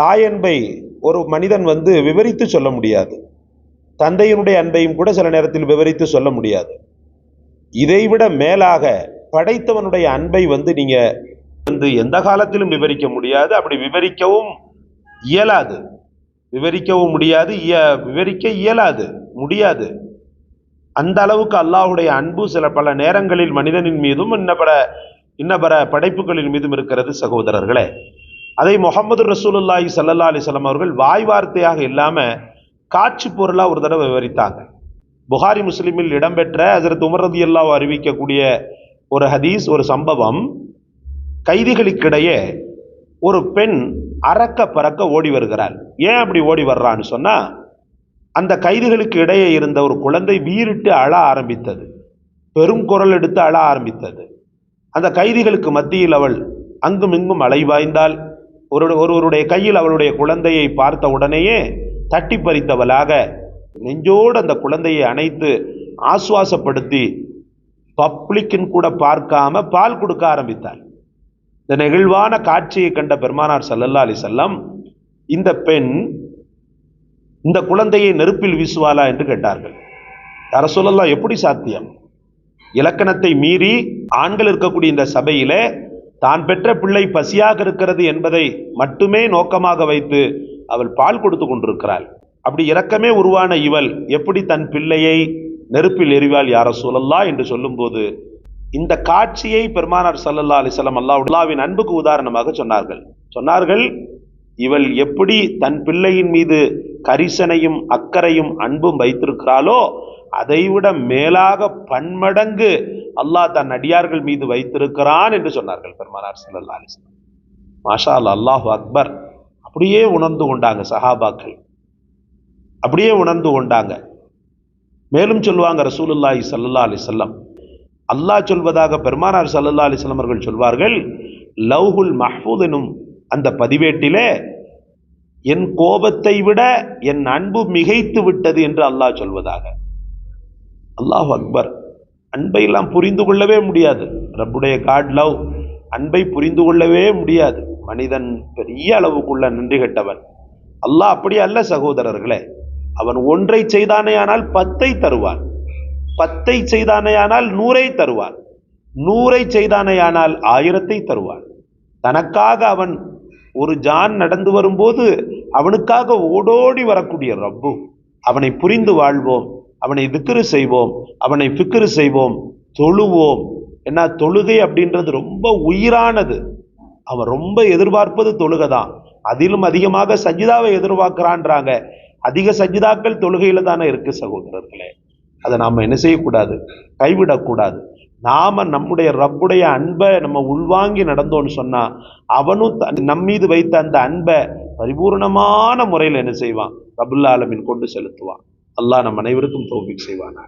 தாயன்பை ஒரு மனிதன் வந்து விவரித்து சொல்ல முடியாது. தந்தையினுடைய அன்பையும் கூட சில நேரத்தில் விவரித்து சொல்ல முடியாது. இதைவிட மேலாக படைத்தவனுடைய அன்பை வந்து நீங்கள் வந்து எந்த காலத்திலும் விவரிக்க முடியாது. அப்படி விவரிக்கவும் இயலாது. விவரிக்கவும் முடியாது. இய- விவரிக்க இயலாது. முடியாது. அந்த அளவுக்கு அல்லாஹுடைய அன்பு சில பல நேரங்களில் மனிதனின் மீதும் இன்ன பல இன்ன பல படைப்புகளின் மீதும் இருக்கிறது சகோதரர்களே. அதை முகமது ரசூலுல்லாஹி சல்லா அலைஹி அவர்கள் வாய் வார்த்தையாக இல்லாமல் காட்சி பொருளாக ஒரு தடவை விவரித்தாங்க. புகாரி முஸ்லீமில் இடம்பெற்ற ஹஜரத் உமர் அறிவிக்கக்கூடிய ஒரு ஹதீஸ் ஒரு சம்பவம் கைதிகளுக்கிடையே ஒரு பெண் அறக்க பறக்க ஓடி வருகிறாள். ஏன் அப்படி ஓடி வர்றான்னு சொன்னால் அந்த கைதிகளுக்கு இடையே இருந்த ஒரு குழந்தை வீறிட்டு அழ ஆரம்பித்தது. பெரும் குரல் எடுத்து அழ ஆரம்பித்தது. அந்த கைதிகளுக்கு மத்தியில் அவள் அங்கும் இங்கும் அலைவாய்ந்தால் ஒரு ஒருவருடைய கையில் அவளுடைய குழந்தையை பார்த்த உடனேயே தட்டி பறித்தவளாக நெஞ்சோடு அந்த குழந்தையை அணைத்து ஆசுவாசப்படுத்தி பப்ளிக்கின் கூட பார்க்காம பால் கொடுக்க ஆரம்பித்தாள். இந்த நெகிழ்வான காட்சியை கண்ட பெருமானார் சல்லல்லா அலி செல்லம் இந்த பெண் இந்த குழந்தையை நெருப்பில் வீசுவாளா என்று கேட்டார்கள். தர சொல்லலாம் எப்படி சாத்தியம்? இலக்கணத்தை மீறி ஆண்கள் இருக்கக்கூடிய இந்த சபையிலே தான் பெற்ற பிள்ளை பசியாக இருக்கிறது என்பதை மட்டுமே நோக்கமாக வைத்து அவள் பால் கொடுத்து கொண்டிருக்கிறாள். அப்படி இரக்கமே உருவான இவள் எப்படி தன் பிள்ளையை நெருப்பில் எறிவாள் யார சொல்லல்லா என்று சொல்லும்போது இந்த காட்சியை பெருமானார் சல்லல்லா அலிசல்லாம் வஸல்லம் அல்லாஹ்வின் அன்புக்கு உதாரணமாக சொன்னார்கள். சொன்னார்கள் இவள் எப்படி தன் பிள்ளையின் மீது கரிசனையும் அக்கறையும் அன்பும் வைத்திருக்கிறாளோ அதைவிட மேலாக பன்மடங்கு அல்லாஹ் தன் அடியார்கள் மீது வைத்திருக்கிறான் என்று சொன்னார்கள் பெருமானார் சல்லா அலிஸ்லாம் மாஷா அல்லாஹ் அல்லாஹு அக்பர். அப்படியே உணர்ந்து கொண்டாங்க சஹாபாக்கள். அப்படியே உணர்ந்து கொண்டாங்க. மேலும் சொல்லுவாங்க ரசூலுல்லாஹி சல்லா அலிசல்லம் அல்லாஹ் சொல்வதாக பெருமானார் சல்லா அலைஹி அவர்கள் சொல்வார்கள் லவ்ஹுல் மஹ்பூத் எனும் அந்த பதிவேட்டிலே என் கோபத்தை விட என் அன்பு மிகைத்து விட்டது என்று அல்லாஹ் சொல்வதாக. அல்லாஹ் அக்பர். அன்பையெல்லாம் புரிந்து கொள்ளவே முடியாது. ரப்புடைய காட் லவ். அன்பை புரிந்து கொள்ளவே முடியாது. மனிதன் பெரிய அளவுக்குள்ள நன்றி கெட்டவன். அல்லாஹ் அப்படி அல்ல சகோதரர்களே. அவன் ஒன்றை செய்தானேயானால் பத்தை தருவான். பத்தை செய்தானேயானால் நூறை தருவான். நூறை செய்தானேயானால் ஆயிரத்தை தருவான். தனக்காக அவன் ஒரு ஜான் நடந்து வரும்போது அவனுக்காக ஓடோடி வரக்கூடிய ரப்பு. அவனை புரிந்து வாழ்வோம். அவனை திக்ரு செய்வோம் அவனை ஃபிக்ரு செய்வோம் தொழுவோம். ஏன்னா தொழுகை அப்படின்றது ரொம்ப உயிரானது. அவன் ரொம்ப எதிர்பார்ப்பது தொழுகை தான் அதிலும் அதிகமாக சஜிதாவை எதிர்பார்க்கிறான்றாங்க. அதிக சஜிதாக்கள் தொழுகையில தானே இருக்கு சகோதரர்களே. அதை நாம் என்ன செய்யக்கூடாது? கைவிடக்கூடாது. நாம நம்முடைய ரப்புடைய அன்பை நம்ம உள்வாங்கி நடந்தோம்னு சொன்னா அவனும் த- நம் மீது வைத்த அந்த அன்பை பரிபூர்ணமான முறையில் என்ன செய்வான்? ரபுல்லாலமின் கொண்டு செலுத்துவான். அல்லாஹ் நம் அனைவருக்கும் தோல்வி செய்வானா